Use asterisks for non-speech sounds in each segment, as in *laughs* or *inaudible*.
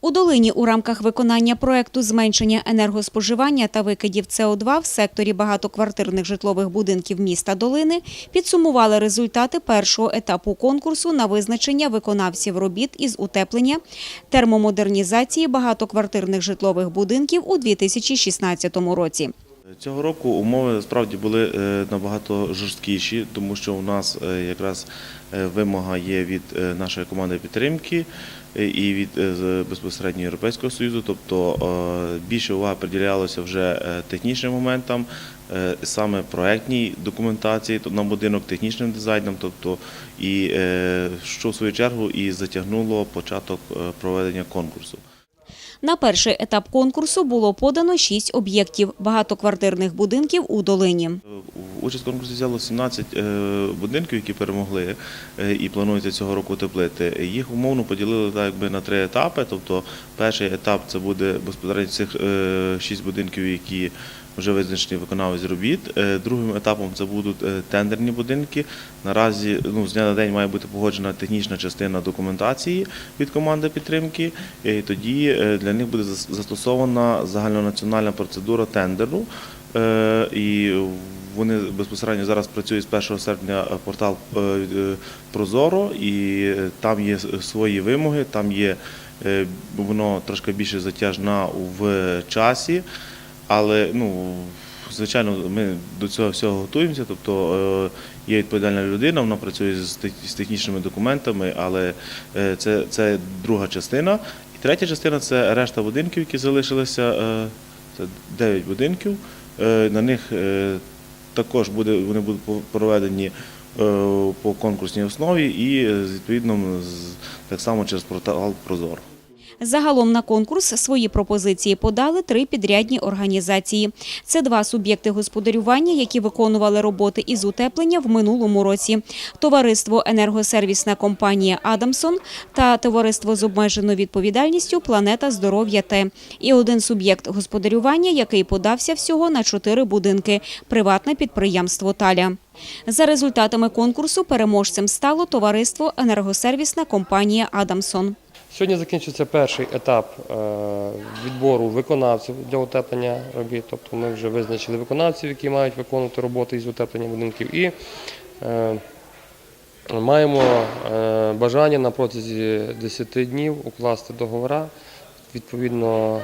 У долині у рамках виконання проекту зменшення енергоспоживання та викидів СО2 в секторі багатоквартирних житлових будинків міста Долини підсумували результати першого етапу конкурсу на визначення виконавців робіт із утеплення термомодернізації багатоквартирних житлових будинків у 2016 році. Цього року умови справді були е, набагато жорсткіші, тому що у нас е, якраз е, вимога є від нашої команди підтримки і від безпосередньо Європейського Союзу, тобто більше уваги приділялося вже технічним моментам, саме проектній документації тобто на будинок, технічним дизайном, тобто і що в свою чергу і затягнуло початок проведення конкурсу. На перший етап конкурсу було подано шість об'єктів багатоквартирних будинків у долині. Участь в конкурсі взяло 17 е, будинків, які перемогли е, і планується цього року утеплити. Їх умовно поділили так, якби на три етапи. Тобто, перший етап це буде безпосередньо цих е, шість будинків, які вже визначені виконавець робіт. Другим етапом це будуть тендерні будинки. Наразі ну, з дня на день має бути погоджена технічна частина документації від команди підтримки. І тоді для них буде застосована загальнонаціональна процедура тендеру. Е, І вони безпосередньо зараз працюють з 1 серпня портал е, е, Прозоро, і е, там є свої вимоги, там є е, воно трошки більше затяжна в часі, але ну. Звичайно, ми до цього всього готуємося. Тобто е, є відповідальна людина, вона працює з технічними документами, але е, це, це друга частина. І третя частина це решта будинків, які залишилися. е, Це 9 будинків. Е, На них е, також буде, вони будуть проведені по конкурсній основі і відповідно так само через портал Прозоро. Загалом на конкурс свої пропозиції подали три підрядні організації. Це два суб'єкти господарювання, які виконували роботи із утеплення в минулому році. Товариство енергосервісна компанія Адамсон та товариство з обмеженою відповідальністю Планета здоров'я Т. І один суб'єкт господарювання, який подався всього на чотири будинки приватне підприємство Таля. За результатами конкурсу переможцем стало товариство енергосервісна компанія Адамсон. Сьогодні закінчиться перший етап е, відбору виконавців для утеплення робіт. Тобто ми вже визначили виконавців, які мають виконувати роботи із утеплення будинків. І е, маємо е, бажання на протязі 10 днів укласти договори. Відповідно,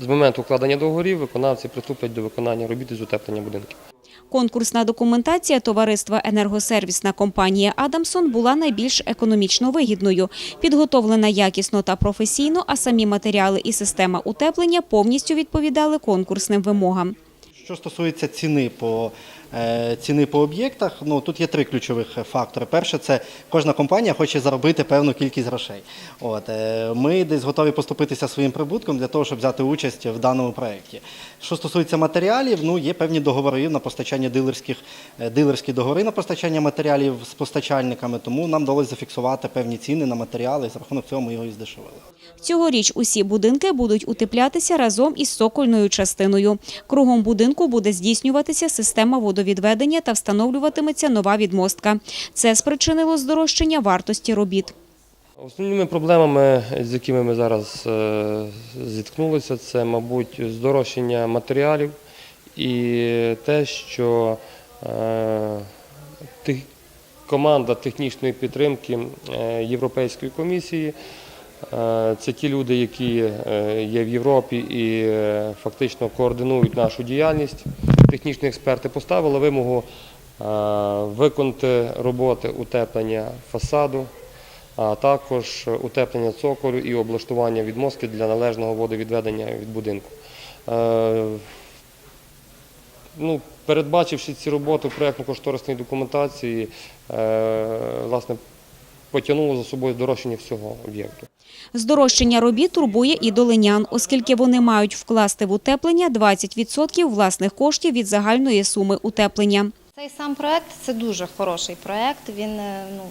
з моменту укладення договорів виконавці приступлять до виконання робіт із утеплення будинків. Конкурсна документація товариства енергосервісна компанія Адамсон була найбільш економічно вигідною, підготовлена якісно та професійно, а самі матеріали і система утеплення повністю відповідали конкурсним вимогам. Що стосується ціни по ціни по об'єктах, ну тут є три ключових фактори. Перше, це кожна компанія хоче заробити певну кількість грошей. От е, ми десь готові поступитися своїм прибутком для того, щоб взяти участь в даному проєкті. Що стосується матеріалів, ну є певні договори на постачання дилерських е, дилерські договори на постачання матеріалів з постачальниками, тому нам вдалося зафіксувати певні ціни на матеріали. і За рахунок цього ми його і здешевили. Цьогоріч усі будинки будуть утеплятися разом із сокольною частиною. Кругом будинку буде здійснюватися система водовідведення та встановлюватиметься нова відмостка. Це спричинило здорожчання вартості робіт. Основними проблемами, з якими ми зараз е, зіткнулися, це, мабуть, здорожчання матеріалів і те, що е, команда технічної підтримки е, Європейської комісії. Це ті люди, які є в Європі і фактично координують нашу діяльність. Технічні експерти поставили вимогу е, виконати роботи утеплення фасаду, а також утеплення цоколю і облаштування відмостки для належного водовідведення від будинку. Е, Ну, передбачивши ці роботи в проєктно-кошторисній документації, е, власне, потягнуло за собою здорожчання всього об'єкту. Здорожчання робіт турбує і долинян, оскільки вони мають вкласти в утеплення 20% власних коштів від загальної суми утеплення. Цей сам проект це дуже хороший проект. Він е, ну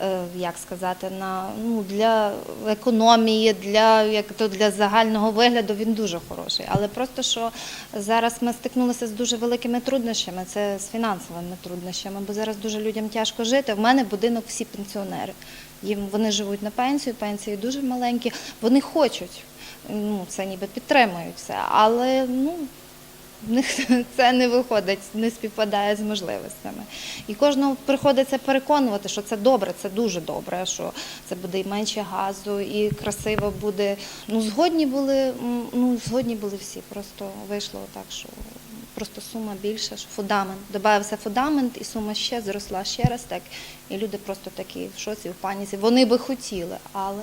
е, як сказати, на ну для економії, для як то для загального вигляду він дуже хороший. Але просто що зараз ми стикнулися з дуже великими труднощами. Це з фінансовими труднощами, бо зараз дуже людям тяжко жити. В мене будинок всі пенсіонери. Їм вони живуть на пенсію, пенсії дуже маленькі. Вони хочуть. Ну це ніби підтримують все, але ну в них *laughs* це не виходить, не співпадає з можливостями. І кожного приходиться переконувати, що це добре, це дуже добре, що це буде і менше газу, і красиво буде. Ну, згодні були, ну, згодні були всі. Просто вийшло так, що просто сума більша, що фундамент. Добавився фундамент, і сума ще зросла ще раз так. І люди просто такі в шоці, в паніці. Вони би хотіли, але.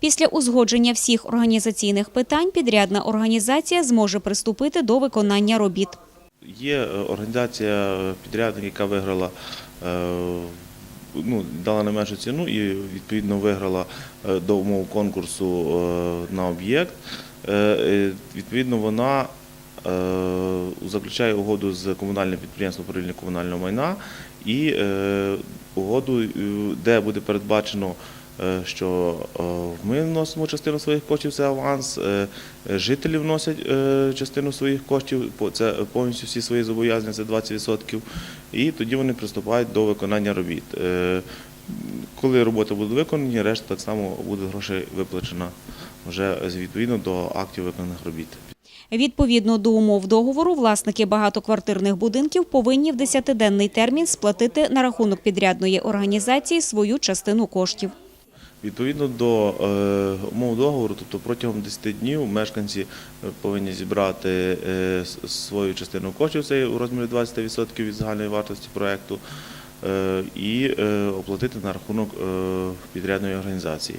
Після узгодження всіх організаційних питань підрядна організація зможе приступити до виконання робіт. Є е, організація підрядник, яка виграла, е, ну, дала найменшу ціну і відповідно виграла е, до умов конкурсу на об'єкт. Відповідно, вона заключає угоду з комунальним підприємством управління комунального майна і угоду, де буде передбачено. Е, Що е, ми вносимо частину своїх коштів, це аванс, е, жителі вносять частину своїх коштів, це повністю всі свої зобов'язання, це 20%, і тоді вони приступають до виконання робіт. Коли роботи будуть виконані, решта так само буде грошей виплачена вже відповідно до актів виконаних робіт. Відповідно до умов договору, власники багатоквартирних будинків повинні в 10-денний термін сплатити на рахунок підрядної організації свою частину коштів. Відповідно до е, умов договору, тобто протягом 10 днів мешканці е, повинні зібрати е, свою частину коштів, у розмірі 20% від загальної вартості проекту, е, і оплатити на рахунок підрядної організації.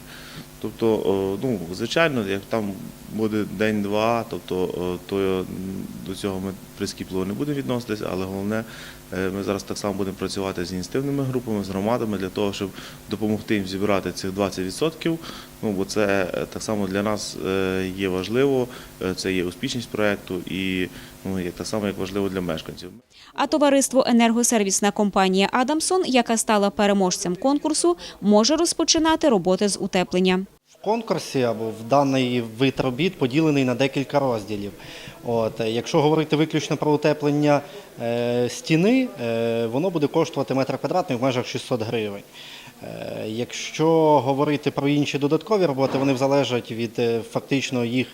Тобто, е, ну, звичайно, як там буде день-два, тобто е, то до цього ми прискіпливо не будемо відноситися, але головне, е, ми зараз так само будемо працювати з ініціативними групами, з громадами для того, щоб допомогти їм зібрати цих 20%. Ну, бо це е, так само для нас е, є важливо, е, це є успішність проекту і ну, як так само як важливо для мешканців. А товариство енергосервісна компанія Адамсон, яка стала переможцем конкурсу, може розпочинати роботи з утеплення. Конкурсі або в даний вид робіт поділений на декілька розділів. От, е, якщо говорити виключно про утеплення е, стіни, е, воно буде коштувати метр квадратний в межах 600 гривень. Е, якщо говорити про інші додаткові роботи, вони залежать від е, фактично їх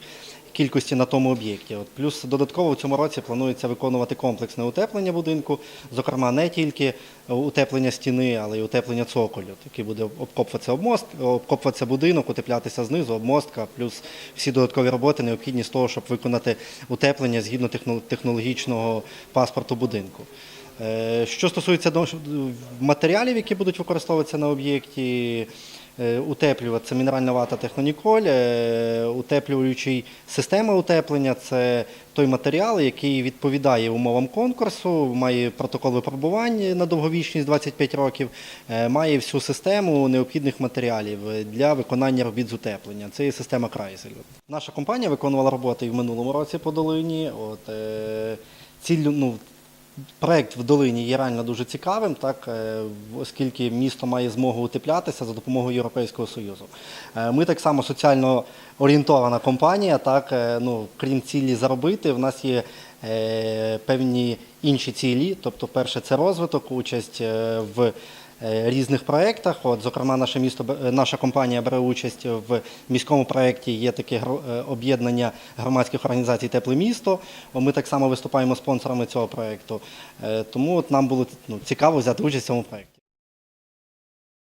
кількості на тому об'єкті. От плюс додатково в цьому році планується виконувати комплексне утеплення будинку, зокрема не тільки утеплення стіни, але й утеплення цоколю. Такий буде обкопуватися обмост, обкопуватися будинок, утеплятися знизу, обмостка, плюс всі додаткові роботи необхідні з того, щоб виконати утеплення згідно технологічного паспорту будинку. Е, Що стосується матеріалів, які будуть використовуватися на об'єкті, е, утеплювати це мінеральна вата Техноніколь, е, утеплюючий система утеплення це той матеріал, який відповідає умовам конкурсу, має протокол випробувань на довговічність 25 років, е, має всю систему необхідних матеріалів для виконання робіт з утеплення. Це є система Крайсель. Наша компанія виконувала роботи і в минулому році по долині. От, е, ціль, ну, Проект в долині є реально дуже цікавим, так, е, оскільки місто має змогу утеплятися за допомогою Європейського Союзу. Е, Ми так само соціально орієнтована компанія, так, е, ну, крім цілі заробити, в нас є певні інші цілі. Тобто, перше, це розвиток, участь в різних проєктах. От, зокрема, наше місто, е, наша компанія бере участь в міському проєкті. Є таке е, об'єднання громадських організацій Тепле місто. Ми так само виступаємо спонсорами цього проєкту. Е, Тому от нам було ну, цікаво взяти участь в цьому проєкті.